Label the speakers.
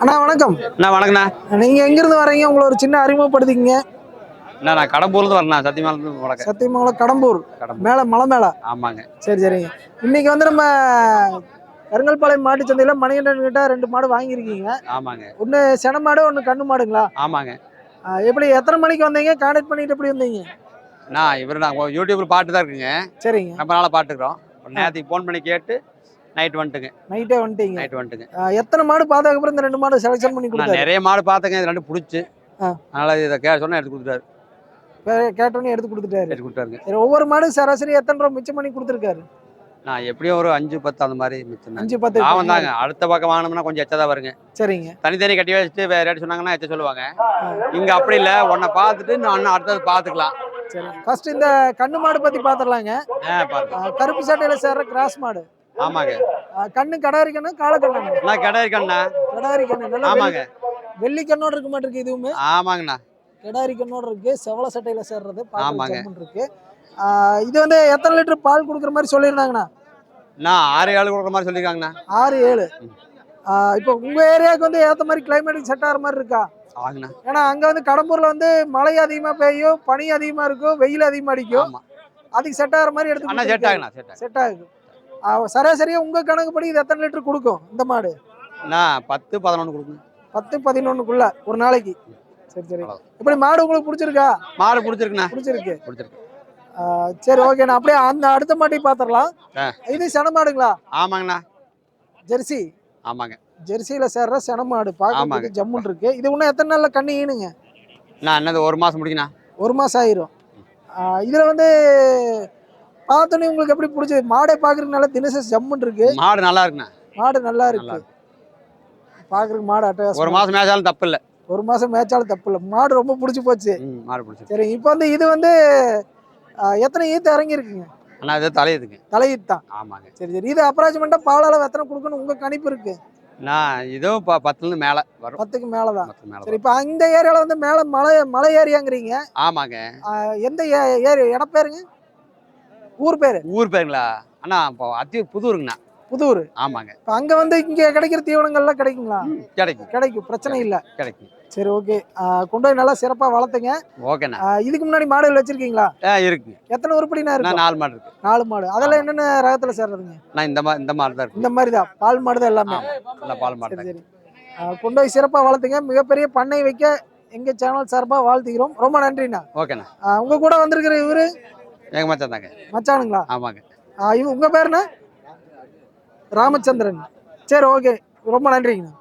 Speaker 1: அண்ணா வணக்கம்.
Speaker 2: அண்ணா வணக்கண்ணா
Speaker 1: நீங்க எங்கிருந்து வரீங்க உங்களை ஒரு சின்ன அறிமுகப்படுத்திக்கங்க.
Speaker 2: அண்ணா நான் கடம்பூர்லேருந்து வரேண்ணா சத்தியமங்கலத்துலேருந்து வணக்கம்
Speaker 1: சத்தியமங்கலம் கடம்பூர். மேல மலை மேல.
Speaker 2: ஆமாங்க.
Speaker 1: சரி சரிங்க. இன்னைக்கு வந்து நம்ம கருங்கல்பாளையம் மாட்டு சந்தையில மணிகண்டன் கிட்ட ரெண்டு மாடு வாங்கியிருக்கீங்க.
Speaker 2: ஆமாங்க.
Speaker 1: ஒன்று சென மாடு ஒன்று கண்ணு மாடுங்களா?
Speaker 2: ஆமாங்க.
Speaker 1: எப்படி எத்தனை மணிக்கு வந்தீங்க? கான்டாக்ட் பண்ணிட்டு எப்படி வந்தீங்க?
Speaker 2: நான் இவர் நான் யூடியூப்பில் பாட்டு தான் இருக்குங்க.
Speaker 1: சரிங்க.
Speaker 2: ரொம்ப நாளாக பாட்டுக்கிறோம் நேற்றுக்கு ஃபோன் பண்ணி கேட்டு நைட் வந்துட்டுங்க.
Speaker 1: நைட்டே வந்துட்டீங்க.
Speaker 2: நைட் வந்துட்டுங்க.
Speaker 1: எத்தனை மாடு பார்த்ததுக்கப்புறம் இந்த ரெண்டு மாடு செலெக்ஷன் பண்ணி கொடுத்தாரு?
Speaker 2: நிறைய மாடு பார்த்தேங்க இது ரெண்டு பிடிச்சி. அதனால இதை கே சொன்னா எடுத்து கொடுத்துட்டாரு.
Speaker 1: கேட்டோன்னே எடுத்து கொடுத்துட்டாரு.
Speaker 2: எடுத்து கொடுத்தாருங்க
Speaker 1: சரி ஒவ்வொரு மாடு சராசரி எத்தனை ரூபா மிச்சம் பண்ணி கொடுத்துருக்காரு?
Speaker 2: நான் எப்படியும் ஒரு அஞ்சு பத்து அந்த மாதிரி மிச்சம்
Speaker 1: அஞ்சு பத்து
Speaker 2: லாபம் தாங்க அடுத்த பக்கம் வாங்கினோம்னா கொஞ்சம் எச்சா தான் வருங்க.
Speaker 1: சரிங்க.
Speaker 2: தனித்தனி கட்டி வச்சுட்டு வேற ரேட் சொன்னாங்கன்னா எச்ச சொல்லுவாங்க. இங்க அப்படி இல்லை. உன்னை பார்த்துட்டு நான் அடுத்தது பார்த்துக்கலாம்.
Speaker 1: சரி. ஃபர்ஸ்ட் இந்த கண்ணு மாடு பத்தி
Speaker 2: பாருங்க
Speaker 1: கருப்பு சட்டையில சேர்ற கிராஸ் மாடு.
Speaker 2: ஆமாங்க.
Speaker 1: கண்ணு கடாரி கண்ணு காலக்கண்ணு
Speaker 2: நான் கடை இருக்கேண்ணா
Speaker 1: கடாரி கண்ணு
Speaker 2: ஆமாங்க.
Speaker 1: வெள்ளி- கண்ணோட இருக்க மாட்டிருக்கு இதுவுமே.
Speaker 2: ஆமாங்கண்ணா.
Speaker 1: கடாரி கண்ணோட இருக்கு செவல சட்டையில சேர்றது
Speaker 2: ஆமாங்க.
Speaker 1: இருக்கு. இது வந்து எத்தனை லிட்டர் பால் கொடுக்குற மாதிரி சொல்லியிருந்தாங்கண்ணா?
Speaker 2: நான் ஆறு ஏழு கொடுக்குற மாதிரி சொல்லியிருக்காங்கண்ணா.
Speaker 1: ஆறு ஏழு. இப்போ உங்க ஏரியாவுக்கு வந்து ஏத்த மாதிரி கிளைமேட்டுக்கு செட் ஆகிற மாதிரி இருக்கா?
Speaker 2: ஆகுண்ணா
Speaker 1: ஏன்னா அங்க வந்து கடம்பூர்ல வந்து மழை அதிகமா பெய்யும் பனி அதிகமா இருக்கும் வெயில் அதிகமா அடிக்கும். அதுக்கு செட் ஆகிற மாதிரி எடுத்து
Speaker 2: செட் ஆகுண்ணா செட் ஆகும்
Speaker 1: செட் ஆகும் ஆ, சராசரியா உங்க கணக்குப்படி இது எத்தனை லிட்டர் கொடுக்கும் இந்த மாடு?
Speaker 2: நான் பத்து பதினொன்று கொடுக்குங்க
Speaker 1: பத்து பதினொன்னுக்குள்ள ஒரு நாளைக்கு. சரி சரி. இப்படி மாடு உங்களுக்கு பிடிச்சிருக்கா?
Speaker 2: மாடு பிடிச்சிருக்குண்ணா.
Speaker 1: பிடிச்சிருக்கு.
Speaker 2: பிடிச்சிருக்கு.
Speaker 1: சரி ஓகே நான் அப்படியே அந்த அடுத்த மாட்டையும் பாத்திரலாம்.
Speaker 2: ஆ.
Speaker 1: இது சென மாடுங்களா?
Speaker 2: ஆமாங்கண்ணா.
Speaker 1: ஜெர்சி.
Speaker 2: ஆமாங்க.
Speaker 1: ஜெர்சியில சேர்ற சென மாடு பார்க்கறதுக்கு. ஜம்முன்னு இருக்கு. இது இன்னும் எத்தனை நாள்ல கண்ணு ஈனுங்க?
Speaker 2: நான் என்னது ஒரு மாதம் முடிக்கண்ணா.
Speaker 1: ஒரு மாசம் ஆயிரும். இதுல வந்து பார்த்தோன்னே உங்களுக்கு எப்படி பிடிச்சது மாடை பாக்குறதுனால தினசரி ஜம்முன்னு இருக்கு.
Speaker 2: மாடு நல்லா இருக்குண்ணா.
Speaker 1: மாடு நல்லா இருக்கு. பாக்குறதுக்கு மாடு
Speaker 2: ஒரு
Speaker 1: அட்டகாசம்
Speaker 2: மாதம் மேய்ச்சாலும் தப்பு இல்லை
Speaker 1: ஒரு மாசம் மேய்ச்சாலும் தப்பு இல்லை மாடு ரொம்ப பிடிச்சி போச்சு.
Speaker 2: மாடு பிடிச்சிருக்கு
Speaker 1: சரி இப்போ வந்து இது வந்து எத்தனை ஈத்து இறங்கி இருக்குங்க
Speaker 2: அண்ணா இது தலையுதுங்க
Speaker 1: தலையீத்து தான்.
Speaker 2: ஆமாங்க.
Speaker 1: சரி சரி. இது அப்ராச்மெண்ட்டாக பால் அளவு எத்தனை கொடுக்கணும் உங்க கணிப்பு இருக்கு.
Speaker 2: நான் இதுவும் ப பத்துலேருந்து மேலே வரும்.
Speaker 1: பத்துக்கு
Speaker 2: மேலே
Speaker 1: சரி இப்போ இந்த ஏரியால வந்து மேல மலை மலை ஏரியாங்கிறீங்க.
Speaker 2: ஆமாங்க.
Speaker 1: எந்த ஏ- ஏரி இடம் பேருங்க? ஊர் பேரு?
Speaker 2: ஊர் பேருங்களா? அண்ணா இப்போ அத்தி புதூருங்கண்ணா.
Speaker 1: புதூர்.
Speaker 2: ஆமாங்க.
Speaker 1: இப்போ அங்க வந்து இங்க கிடைக்கிற தீவனங்கள்லாம் கிடைக்குங்களா?
Speaker 2: கிடைக்கும்.
Speaker 1: கிடைக்கும் பிரச்சனை இல்லை.
Speaker 2: கிடைக்கும்.
Speaker 1: சரி ஓகே கொண்டு போய் நல்லா சிறப்பா வளர்த்துங்க.
Speaker 2: ஓகேண்ணா.
Speaker 1: இதுக்கு முன்னாடி மாடுகள் வச்சிருக்கீங்களா?
Speaker 2: ஆ இருக்குங்க.
Speaker 1: எத்தனை உருப்படினா
Speaker 2: நான்
Speaker 1: இருக்கும்?
Speaker 2: நாலு மாடு இருக்கு.
Speaker 1: நாலு மாடு. அதெல்லாம் என்னென்ன ரகத்துல சேர்றதுங்க?
Speaker 2: நான் இந்த மாதிரி இந்த மாதிரி தான் இருக்கு.
Speaker 1: இந்த மாதிரி தான். பால் மாடு தான் எல்லாமே.
Speaker 2: பால் மாடு
Speaker 1: சரி கொண்டு போய் சிறப்பா வளர்த்துங்க. மிகப்பெரிய பண்ணை வைக்க எங்க சேனல் சார்பா வாழ்த்துக்கிறோம் ரொம்ப நன்றிண்ணா.
Speaker 2: ஓகேண்ணா.
Speaker 1: ஆ, உங்க கூட வந்திருக்கிற இவரு
Speaker 2: எங்க மச்சான் தாங்க.
Speaker 1: மச்சானுங்களா?
Speaker 2: ஆமாங்க.
Speaker 1: ஆ, இவ உங்க பேர் என்ன? ராமச்சந்திரன். சரி ஓகே. ரொம்ப நன்றிங்கண்ணா